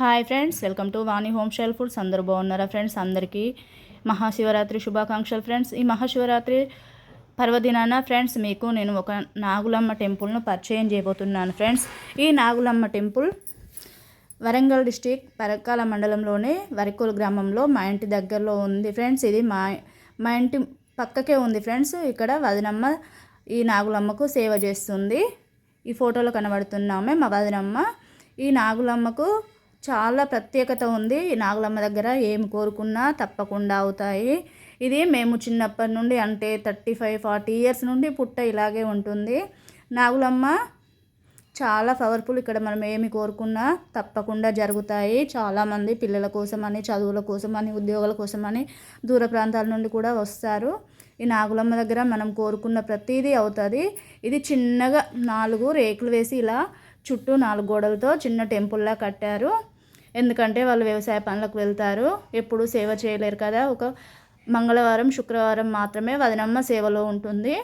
Hi friends welcome to Vani home style foods. అందరూ బాగున్నారా friends? అందరికీ మహాశివరాత్రి శుభాకాంక్షలు ఫ్రెండ్స్. ఈ మహాశివరాత్రి పర్వదినాన ఫ్రెండ్స్ మీకు నేను ఒక నాగులమ్మ టెంపుల్ను పరిచయం చేయబోతున్నాను ఫ్రెండ్స్. ఈ నాగులమ్మ టెంపుల్ వరంగల్ డిస్టిక్ పరకాల మండలంలోని వరికోలు గ్రామంలో మా ఇంటి దగ్గరలో ఉంది ఫ్రెండ్స్. ఇది మా మా ఇంటి పక్కకే ఉంది ఫ్రెండ్స్. ఇక్కడ వదినమ్మ ఈ నాగులమ్మకు సేవ చేస్తుంది. ఈ ఫోటోలో కనబడుతున్నామే మా వదినమ్మ. ఈ నాగులమ్మకు చాలా ప్రత్యేకత ఉంది. ఈ నాగులమ్మ దగ్గర ఏమి కోరుకున్నా తప్పకుండా అవుతాయి. ఇది మేము చిన్నప్పటి నుండి అంటే థర్టీ ఫైవ్ ఫార్టీ ఇయర్స్ నుండి పుట్ట ఇలాగే ఉంటుంది. నాగులమ్మ చాలా పవర్ఫుల్ ఇక్కడ మనం ఏమి కోరుకున్నా తప్పకుండా జరుగుతాయి. చాలామంది పిల్లల కోసమని చదువుల కోసమని ఉద్యోగాల కోసమని దూర ప్రాంతాల నుండి కూడా వస్తారు. ఈ నాగులమ్మ దగ్గర మనం కోరుకున్న ప్రతిదీ అవుతుంది. ఇది చిన్నగా నాలుగు రేకులు వేసి ఇలా చుట్టూ నాలుగు గోడలతో చిన్న టెంపుల్లా కట్టారు. ఎందుకంటే వాళ్ళు వ్యవసాయ పనులకు వెళ్తారు ఎప్పుడు సేవ చేయలేరు కదా. ఒక మంగళవారం శుక్రవారం మాత్రమే వదినమ్మ సేవలో ఉంటుంది.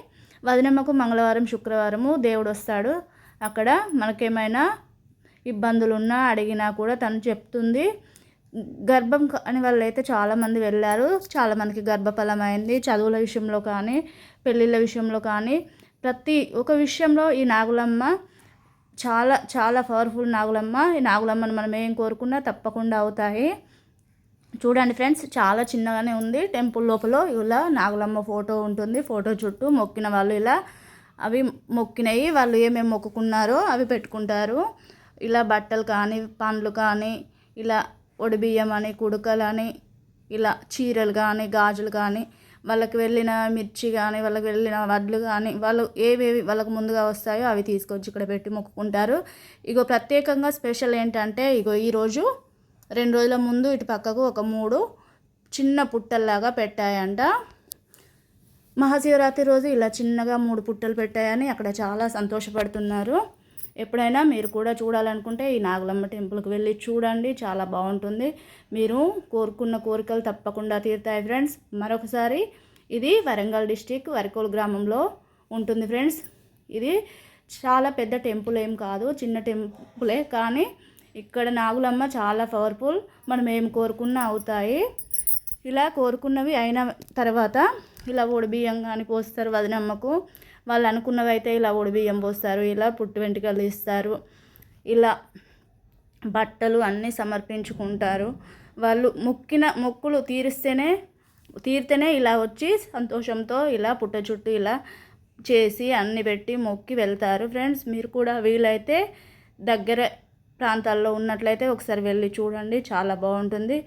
వదినమ్మకు మంగళవారం శుక్రవారము దేవుడు వస్తాడు. అక్కడ మనకేమైనా ఇబ్బందులు ఉన్నా అడిగినా కూడా తను చెప్తుంది. గర్భం కాని వాళ్ళు అయితే చాలామంది వెళ్ళారు. చాలామందికి గర్భఫలం అయింది చదువుల విషయంలో కానీ పెళ్ళిళ్ళ విషయంలో కానీ. ప్రతి ఒక విషయంలో ఈ నాగులమ్మ చాలా చాలా పవర్ఫుల్ నాగులమ్మ. ఈ నాగులమ్మను మనం ఏం కోరుకున్నా తప్పకుండా అవుతాయి. చూడండి ఫ్రెండ్స్ చాలా చిన్నగానే ఉంది. టెంపుల్ లోపల ఇలా నాగులమ్మ ఫోటో ఉంటుంది. ఫోటో చుట్టూ మొక్కిన వాళ్ళు ఇలా అవి మొక్కినవి వాళ్ళు ఏమేమి మొక్కుకున్నారో అవి పెట్టుకుంటారు. ఇలా బట్టలు కానీ పండ్లు కానీ ఇలా ఒడిబియ్యం అని కుడుకలని ఇలా చీరలు కానీ గాజులు కానీ వాళ్ళకి వెళ్ళిన మిర్చి కానీ వాళ్ళకి వెళ్ళిన వడ్లు కానీ వాళ్ళు ఏవేవి వాళ్ళకు ముందుగా వస్తాయో అవి తీసుకొచ్చి ఇక్కడ పెట్టి మొక్కుకుంటారు. ఇగో ప్రత్యేకంగా స్పెషల్ ఏంటంటే ఇగో ఈరోజు రెండు రోజుల ముందు ఇటు పక్కకు ఒక మూడు చిన్న పుట్టల్లాగా పెట్టాయంట. మహాశివరాత్రి రోజు ఇలా చిన్నగా మూడు పుట్టలు పెట్టాయని అక్కడ చాలా సంతోషపడుతున్నారు. ఎప్పుడైనా మీరు కూడా చూడాలనుకుంటే ఈ నాగులమ్మ టెంపుల్కి వెళ్ళి చూడండి చాలా బాగుంటుంది. మీరు కోరుకున్న కోరికలు తప్పకుండా తీరుతాయి ఫ్రెండ్స్. మరొకసారి ఇది వరంగల్ డిస్టిక్ వరకోల్ గ్రామంలో ఉంటుంది ఫ్రెండ్స్. ఇది చాలా పెద్ద టెంపుల్ ఏం కాదు చిన్న టెంపులే కానీ ఇక్కడ నాగులమ్మ చాలా పవర్ఫుల్. మనం ఏం కోరుకున్నా అవుతాయి. ఇలా కోరుకున్నవి అయిన తర్వాత ఇలా బియ్యం కానీ పోస్తారు వదినమ్మకు. వాళ్ళు అనుకున్నవి అయితే ఇలా బియ్యం పోస్తారు ఇలా పుట్టు వెంట్రుకలు ఇస్తారు ఇలా బట్టలు అన్నీ సమర్పించుకుంటారు. వాళ్ళు మొక్కిన మొక్కులు తీరిస్తేనే తీరితేనే ఇలా వచ్చి సంతోషంతో ఇలా పుట్ట చుట్టూ ఇలా చేసి అన్ని పెట్టి మొక్కి వెళ్తారు. ఫ్రెండ్స్ మీరు కూడా వీలైతే దగ్గర ప్రాంతాల్లో ఉన్నట్లయితే ఒకసారి వెళ్ళి చూడండి చాలా బాగుంటుంది.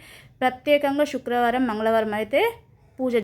ప్రత్యేకంగా శుక్రవారం మంగళవారం అయితే పూజ